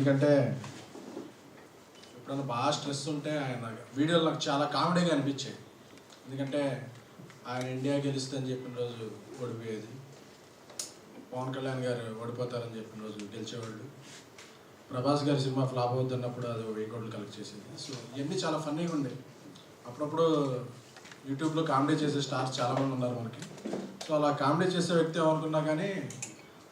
ఎందుకంటే ఎప్పుడైనా బాగా స్ట్రెస్ ఉంటే ఆయన వీడియోలు నాకు చాలా కామెడీగా అనిపించాయి. ఎందుకంటే ఆయన ఇండియా గెలుస్తుందని చెప్పిన రోజు ఓడిపోయేది. పవన్ కళ్యాణ్ గారు ఓడిపోతారని చెప్పిన రోజు గెలిచేవాళ్ళు. ప్రభాస్ గారి సినిమా ఫ్లాప్ అవుతున్నప్పుడు అది వెయ్యి కోట్లు కలెక్ట్ చేసేది. సో ఇవన్నీ చాలా ఫన్నీగా ఉండే. అప్పుడప్పుడు యూట్యూబ్లో కామెడీ చేసే స్టార్స్ చాలామంది ఉన్నారు మనకి. సో అలా కామెడీ చేసే వ్యక్తి ఏమనుకున్నా కానీ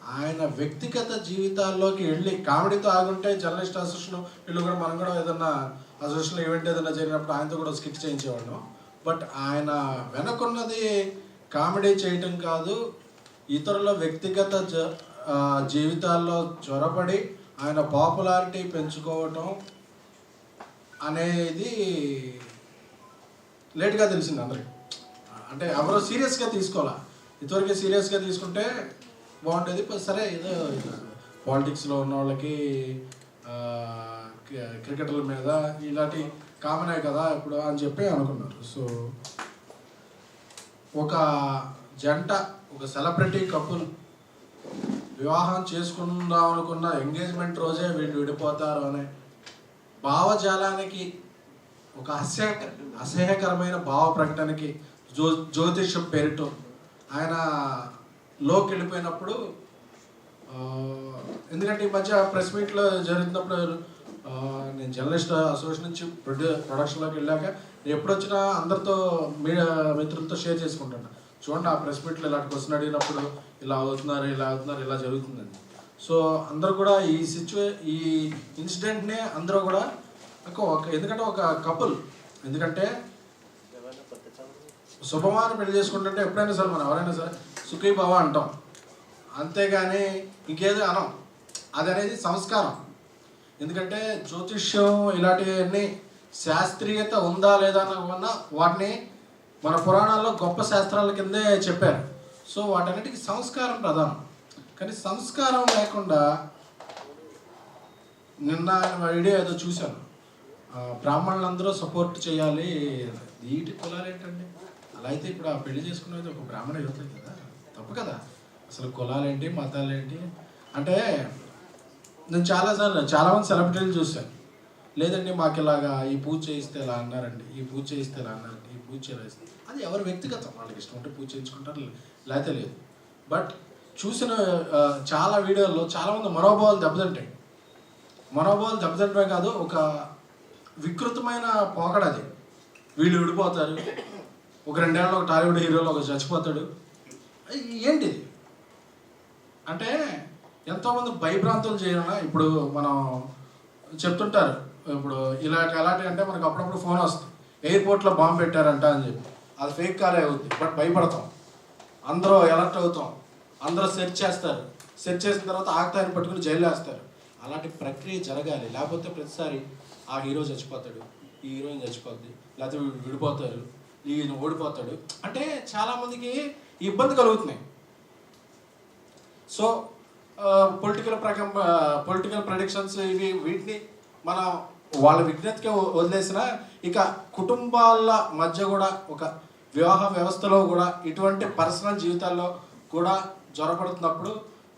ఆయన వ్యక్తిగత జీవితాల్లోకి వెళ్ళి కామెడీతో ఆగుంటే జర్నలిస్ట్ అసోసియేషన్ వీళ్ళు కూడా మనం కూడా ఏదన్నా అసోసియేషన్ ఈవెంట్ ఏదైనా జరిగినప్పుడు ఆయనతో కూడా స్కిట్ చేయించేవాళ్ళం. బట్ ఆయన వెనకున్నది కామెడీ చేయటం కాదు ఇతరుల వ్యక్తిగత జ జీవితాల్లో చొరబడి ఆయన పాపులారిటీ పెంచుకోవటం అనేది లేట్గా తెలిసింది అందరికి. అంటే ఎవరో సీరియస్గా తీసుకోవాలా? ఇంతవరకు సీరియస్గా తీసుకుంటే బాగుంటుంది. సరే ఏదో పాలిటిక్స్లో ఉన్న వాళ్ళకి క్రికెటర్ల మీద ఇలాంటి కామనే కదా ఇప్పుడు అని చెప్పి అనుకున్నారు. సో ఒక జంట ఒక సెలబ్రిటీ కపుల్ వివాహం చేసుకుందాం అనుకున్న ఎంగేజ్మెంట్ రోజే వీళ్ళు విడిపోతారు అనే భావజాలానికి ఒక అసహ్య అసహ్యకరమైన భావ ప్రకటనకి జ్యో జ్యోతిషం పేరుతో ఆయన లోకి వెళ్ళిపోయినప్పుడు ఎందుకంటే ఈ మధ్య ప్రెస్ మీట్లో జరుగుతున్నప్పుడు నేను జర్నలిస్ట్ అసోసియేషన్ నుంచి ప్రొడ్యూ ప్రొడక్షన్లోకి వెళ్ళాక నేను ఎప్పుడు వచ్చినా అందరితో మీడియా మిత్రులతో షేర్ చేసుకుంటాను. చూడండి ఆ ప్రెస్ మీట్లో ఇలాంటి క్వశ్చన్ అడిగినప్పుడు ఇలా అవుతున్నారు ఇలా అవుతున్నారు ఇలా జరుగుతుందని. సో అందరూ కూడా ఈ సిచ్యువే ఈ ఇన్సిడెంట్నే అందరూ కూడా ఒక ఎందుకంటే ఒక కపుల్. ఎందుకంటే శుభమాన పెళ్ళి చేసుకుంటుంటే ఎప్పుడైనా సరే మనం ఎవరైనా సరే సుఖీ భవ అంటాం. అంతేగాని ఇంకేదో అనం అది అనేది సంస్కారం. ఎందుకంటే జ్యోతిష్యం ఇలాంటివన్నీ శాస్త్రీయత ఉందా లేదా అన్న వాటిని మన పురాణాల్లో గొప్ప శాస్త్రాల కిందే చెప్పారు. సో వాటన్నిటికీ సంస్కారం ప్రధానం. కానీ సంస్కారం లేకుండా నిన్న వీడియో ఏదో చూశాను. బ్రాహ్మణులందరూ సపోర్ట్ చేయాలి. ఈటి కులాలు ఏంటండి అలా అయితే ఇప్పుడు ఆ పెళ్ళి చేసుకునేది ఒక బ్రాహ్మణ యువత కదా. తప్పు కదా? అసలు కులాలేంటి మతాలేంటి? అంటే నేను చాలాసార్లు చాలామంది సెలబ్రిటీలు చూశాను. లేదండి మాకు ఇలాగా ఈ పూజ చేయిస్తే ఇలా అన్నారండి ఈ పూజ చేయిస్తే ఇలా అన్నారండి ఈ పూజ చేస్తే అది ఎవరి వ్యక్తిగతం వాళ్ళకి ఇష్టం ఉంటే పూజ చేయించుకుంటారు లేకపోతే లేదు. బట్ చూసిన చాలా వీడియోల్లో చాలామంది మనోభావాలు దెబ్బతింటాయి. మనోభావాలు దెబ్బతింటమే కాదు ఒక వికృతమైన పోకడ అది. వీళ్ళు విడిపోతారు. ఒక రెండేళ్ళలో ఒక టాలీవుడ్ హీరోలో ఒక చచ్చిపోతాడు. ఏంటి అంటే ఎంతోమంది భయభ్రాంతులు చేయడం ఇప్పుడు మనం చెప్తుంటారు ఇప్పుడు ఇలా ఎలాంటి అంటే మనకు అప్పుడప్పుడు ఫోన్ వస్తుంది ఎయిర్పోర్ట్లో బాంబు పెట్టారంట అని చెప్పి. అది ఫేక్ కాలే అవుద్ది బట్ భయపడతాం. అందరూ అలర్ట్ అవుతాం. అందరూ సెర్చ్ చేస్తారు. సెర్చ్ చేసిన తర్వాత ఆగతాన్ని పట్టుకుని జైలు వేస్తారు. అలాంటి ప్రక్రియ జరగాలి. లేకపోతే ప్రతిసారి ఆ హీరో చచ్చిపోతాడు ఈ హీరోయిన్ చచ్చిపోద్ది లేకపోతే విడిపోతారు ఈయన ఓడిపోతాడు. అంటే చాలామందికి ఇబ్బంది కలుగుతున్నాయి. సో పొలిటికల్ ప్రకం పొలిటికల్ ప్రొడిక్షన్స్ ఇవి వీటిని మనం వాళ్ళ విజ్ఞతకే వదిలేసిన ఇక కుటుంబాల మధ్య కూడా ఒక వివాహ వ్యవస్థలో కూడా ఇటువంటి పర్సనల్ జీవితాల్లో కూడా జ్వరపడుతున్నప్పుడు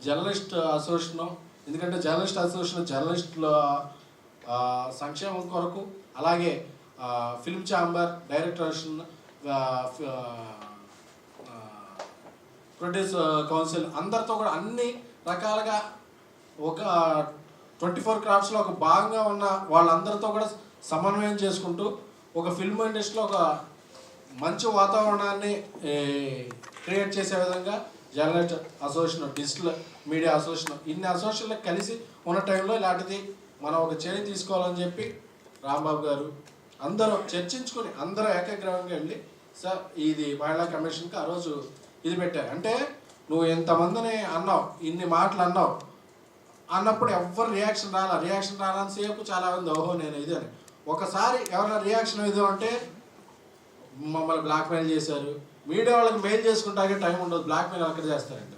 జర్నలిస్ట్ అసోసియేషన్ ఎందుకంటే జర్నలిస్ట్ అసోసియేషన్ జర్నలిస్టుల సంక్షేమం కొరకు అలాగే ఫిల్మ్ ఛాంబర్ డైరెక్టర్ అసోసియేషన్ ఆ, ఫ- ఆ, ప్రొడ్యూస్ కౌన్సిల్ అందరితో కూడా అన్ని రకాలుగా ఒక ట్వంటీ ఫోర్ క్రాఫ్ట్స్లో ఒక భాగంగా ఉన్న వాళ్ళందరితో కూడా సమన్వయం చేసుకుంటూ ఒక ఫిల్మ్ ఇండస్ట్రీలో ఒక మంచి వాతావరణాన్ని క్రియేట్ చేసే విధంగా journalist association digital media association ఇన్ని అసోసియేషన్లు కలిసి ఉన్న టైంలో ఇలాంటిది మనం ఒక చర్య తీసుకోవాలని చెప్పి రాంబాబు గారు అందరూ చర్చించుకొని అందరూ ఏకగ్రహంగా వెళ్ళి సార్ ఇది మహిళా కమిషన్కి ఆ రోజు ఇది పెట్టారు. అంటే నువ్వు ఇంతమందిని అన్నావు ఇన్ని మాటలు అన్నావు అన్నప్పుడు ఎవ్వరు రియాక్షన్ రాలా? రియాక్షన్ రాలని సేపు చాలా మంది ఓహో నేను ఇది అని. ఒకసారి ఎవరైనా రియాక్షన్ ఇది అంటే మమ్మల్ని బ్లాక్మెయిల్ చేశారు. మీడియా వాళ్ళకి మెయిల్ చేసుకుంటాకే టైం ఉండదు. బ్లాక్మెయిల్ అక్కడ చేస్తారండి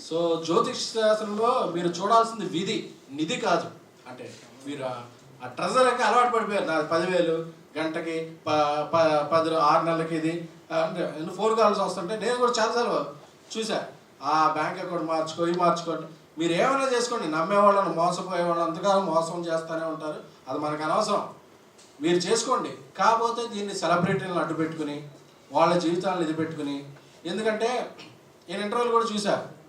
సో జ్యోతిష్ శాస్త్రంలో మీరు చూడాల్సింది విధి నిధి కాదు. అంటే మీరు ఆ- ట్రెజర్కి అలవాటు పడిపోయారు. నాది పదివేలు గంటకి ప ప- పది ఆరు నెలలకి ఇది. అంటే ఎన్ని ఫోన్ కాల్స్ వస్తుంటే నేను కూడా చాలాసార్లు చూసా ఆ బ్యాంక్ అకౌంట్ మార్చుకో ఇవి మార్చుకోండి మీరు ఏమైనా చేసుకోండి. నమ్మేవాళ్ళని మోసపోయేవాళ్ళు అంతకాలం మోసం చేస్తూనే ఉంటారు. అది మనకు అనవసరం. మీరు చేసుకోండి. కాకపోతే దీన్ని సెలబ్రిటీలను అడ్డు పెట్టుకుని వాళ్ళ జీవితాలను ఇది పెట్టుకుని. ఎందుకంటే నేను ఇంటర్వ్యూలు కూడా చూశాను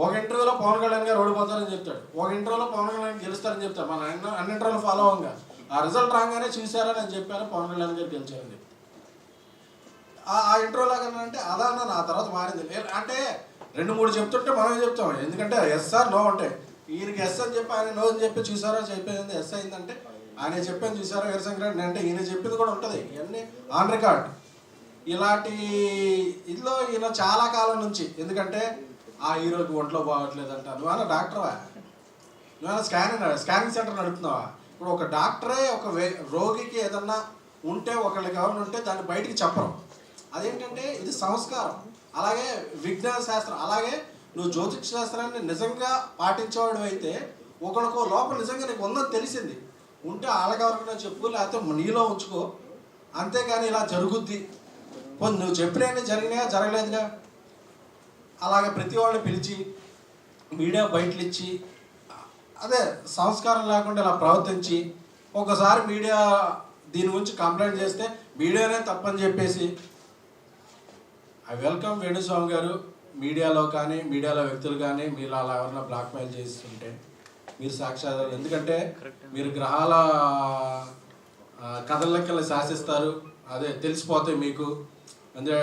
ఒక ఇంటర్వ్యూలో పవన్ కళ్యాణ్ గారు ఓడిపోతారని చెప్తాడు. ఒక ఇంటర్వ్యూలో పవన్ కళ్యాణ్ గెలుస్తారని చెప్తాడు. మన అన్ని ఇంటర్వ్యూలు ఫాలో అవ్వంగా. ఆ రిజల్ట్ రాగానే చూసారా నేను చెప్పాను. పవన్ కళ్యాణ్ గారు గెలిచారని ఆ- ఇంట్రో లాగా అంటే అదా అన్న తర్వాత మారింది. అంటే రెండు మూడు చెప్తుంటే మనమే చెప్తాం. ఎందుకంటే ఎస్ఆర్ నో అంటే ఈయనకి ఎస్ అని చెప్పి ఆయన నో అని చెప్పి చూసారా చెప్పేది ఎస్ అయిందంటే ఆయన చెప్పాను చూసారా వీరశంకరెడ్డి అంటే ఈయన చెప్పింది కూడా ఉంటుంది. ఇవన్నీ ఆన్ రికార్డ్ ఇలాంటి ఇందులో ఈయన చాలా కాలం నుంచి ఎందుకంటే ఆ హీరోకి ఒంట్లో బాగోట్లేదంట నువ్వేనా డాక్టర్వా నువ్వేనా స్కానింగ్ స్కానింగ్ సెంటర్ నడుపుతున్నావా? ఇప్పుడు ఒక డాక్టరే ఒక వే- రోగికి ఏదన్నా ఉంటే ఒకళ్ళకి ఎవరిని ఉంటే దాన్ని బయటికి చెప్పరు. అదేంటంటే ఇది సంస్కారం. అలాగే విజ్ఞాన శాస్త్రం. అలాగే నువ్వు జ్యోతిష్ శాస్త్రాన్ని నిజంగా పాటించేవాడు అయితే ఒకడికో లోపల నిజంగా నీకు ఉందని తెలిసింది. ఉంటే వాళ్ళకెవరికైనా చెప్పు లేకపోతే నీలో ఉంచుకో. అంతేగాని ఇలా జరుగుద్ది. పోనీ నువ్వు చెప్పినవన్నీ జరిగినాయా జరగలేదుగా అలాగే ప్రతి వాళ్ళని పిలిచి మీడియా బయటలు ఇచ్చి అదే సంస్కారం లేకుండా ఇలా ప్రవర్తించి ఒకసారి మీడియా దీని గురించి కంప్లైంట్ చేస్తే మీడియానే తప్పని చెప్పేసి ఐ వెల్కమ్ వేణుస్వామి గారు మీడియాలో కానీ మీడియాలో వ్యక్తులు కానీ మీరు అలా ఎవరైనా బ్లాక్మెయిల్ చేస్తుంటే మీరు సాక్షాధారం ఎందుకంటే మీరు గ్రహాల కథల లెక్కలు శాసిస్తారు. అదే తెలిసిపోతాయి మీకు. అంటే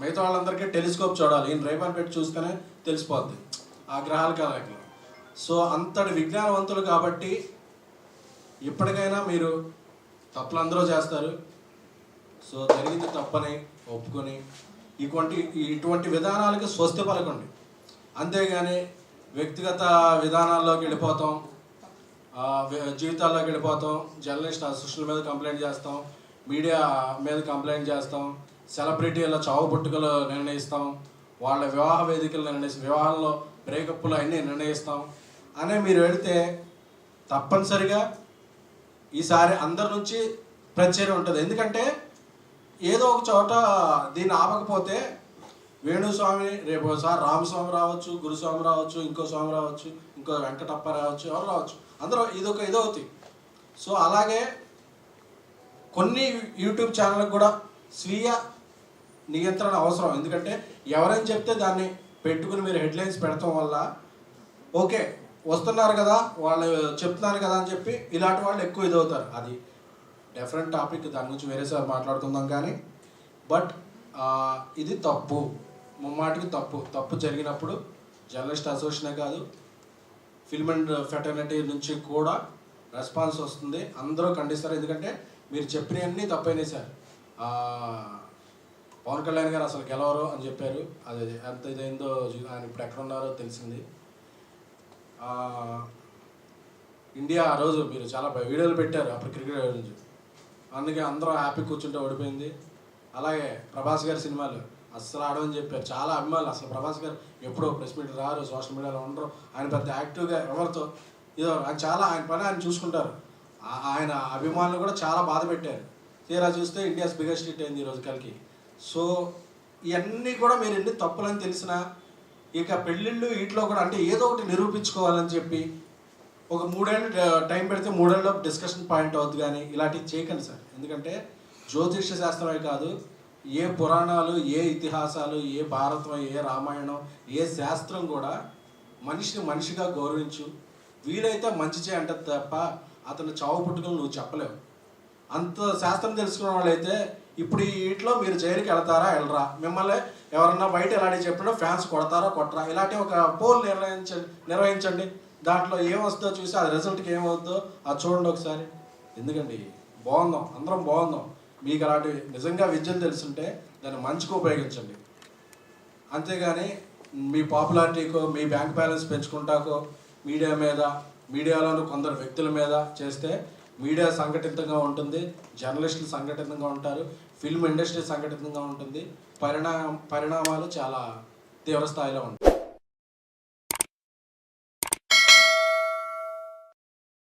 మిగతా వాళ్ళందరికీ టెలిస్కోప్ చూడాలి. ఈయన రేపాన్ పెట్టి చూస్తేనే తెలిసిపోద్ది. ఆ గ్రహాల కథలకి సో అంతటి విజ్ఞానవంతులు కాబట్టి ఇప్పటికైనా మీరు తప్పులు అందరూ చేస్తారు. సో జరిగింది తప్పని ఒప్పుకొని ఇటువంటి ఇటువంటి విధానాలకి స్వస్తి పలకండి. అంతేగాని వ్యక్తిగత విధానాల్లోకి వెళ్ళిపోతాం జీవితాల్లోకి వెళ్ళిపోతాం జర్నలిస్ట్ అసోసియేషన్ మీద కంప్లైంట్ చేస్తాం మీడియా మీద కంప్లైంట్ చేస్తాం సెలబ్రిటీల చావు పుట్టుకలు నిర్ణయిస్తాం వాళ్ళ వివాహ వేదికలు నిర్ణయిస్తాం వివాహాల్లో బ్రేకప్లు అన్నీ నిర్ణయిస్తాం. అనే మీరు వెళితే తప్పనిసరిగా ఈసారి అందరి నుంచి ప్రచారం ఉంటుంది. ఎందుకంటే ఏదో ఒక చోట దీన్ని ఆపకపోతే వేణుస్వామి రేపు ఒకసారి రామస్వామి రావచ్చు గురుస్వామి రావచ్చు ఇంకో స్వామి రావచ్చు ఇంకో వెంకటప్ప రావచ్చు ఎవరు రావచ్చు. అందరూ ఇదొక ఇదవుతాయి. సో అలాగే కొన్ని యూట్యూబ్ ఛానళ్ళకు కూడా స్వీయ నియంత్రణ అవసరం. ఎందుకంటే ఎవరైనా చెప్తే దాన్ని పెట్టుకుని మీరు హెడ్లైన్స్ పెడతాం వల్ల ఓకే వస్తున్నారు కదా వాళ్ళు చెప్తున్నారు కదా అని చెప్పి ఇలాంటి వాళ్ళు ఎక్కువ ఇదవుతారు. అది డిఫరెంట్ టాపిక్ దాని గురించి వేరే సార్ మాట్లాడుకుందాం కానీ. బట్ ఇది తప్పు. ముమ్మాటికి తప్పు. తప్పు జరిగినప్పుడు జర్నలిస్ట్ అసోసియేషనే కాదు ఫిల్మ్ అండ్ ఫెటర్నిటీ నుంచి కూడా రెస్పాన్స్ వస్తుంది. అందరూ ఖండిస్తారు. ఎందుకంటే మీరు చెప్పినవన్నీ తప్పైనాయి సార్. పవన్ కళ్యాణ్ గారు అసలు గెలవరు అని చెప్పారు. అది ఎంత ఇదైందో ఆయన ఇప్పుడు ఎక్కడ ఉన్నారో తెలిసింది. ఇండియా ఆ రోజు మీరు చాలా వీడియోలు పెట్టారు. అప్పుడు క్రికెట్ గురించి అందుకే అందరూ హ్యాపీ కూర్చుంటే ఓడిపోయింది. అలాగే ప్రభాస్ గారి సినిమాలు అస్సలు ఆడమని చెప్పారు. చాలా అభిమానులు. అసలు ప్రభాస్ గారు ఎప్పుడో ప్రెస్ మీట్ రారు సోషల్ మీడియాలో ఉండరు. ఆయన పెద్ద యాక్టివ్గా ఎవరితో ఇదో ఆయన చాలా ఆయన పని ఆయన చూసుకుంటారు. ఆయన అభిమానులు కూడా చాలా బాధ పెట్టారు. తీరా చూస్తే ఇండియాస్ బిగ్గెస్ట్ హిట్ అయింది ఈరోజు కలికి. సో ఇవన్నీ కూడా మీరు ఎన్ని తప్పులని తెలిసినా ఇక పెళ్ళిళ్ళు వీటిలో కూడా అంటే ఏదో ఒకటి నిరూపించుకోవాలని చెప్పి ఒక మూడేళ్ళు టైం పెడితే మూడేళ్ళలో డిస్కషన్ పాయింట్ అవుద్ది కానీ ఇలాంటివి చేయకండి సార్. ఎందుకంటే జ్యోతిష్య శాస్త్రమే కాదు ఏ పురాణాలు ఏ ఇతిహాసాలు ఏ భారతం ఏ రామాయణం ఏ శాస్త్రం కూడా మనిషిని మనిషిగా గౌరవించు. వీలైతే మంచి చేయంటే తప్ప అతను చావు పుట్టుకలు నువ్వు చెప్పలేవు. అంత శాస్త్రం తెలుసుకున్న వాళ్ళైతే ఇప్పుడు ఈ వీటిలో మీరు జైలుకి వెళ్తారా వెళ్ళరా? మిమ్మల్ని ఎవరన్నా బయట ఇలాంటి చెప్పినా ఫ్యాన్స్ కొడతారా కొట్టరా? ఇలాంటి ఒక పోల్ నిర్వహించ నిర్వహించండి. దాంట్లో ఏం వస్తుందో చూసి ఆ రిజల్ట్కి ఏమవుతుందో అది చూడండి ఒకసారి. ఎందుకండి? బాగుందాం అందరం బాగుందాం. మీకు అలాంటివి నిజంగా విద్యలు తెలుసుంటే దాన్ని మంచిగా ఉపయోగించండి. అంతేగాని మీ పాపులారిటీకో మీ బ్యాంక్ బ్యాలెన్స్ పెంచుకుంటాకో మీడియా మీద మీడియాలోని కొందరు వ్యక్తుల మీద చేస్తే మీడియా సంఘటితంగా ఉంటుంది జర్నలిస్టులు సంఘటితంగా ఉంటారు ఫిల్మ్ ఇండస్ట్రీ సంఘటితంగా ఉంటుంది. పరిణామ పరిణామాలు చాలా తీవ్ర స్థాయిలో ఉంటాయి.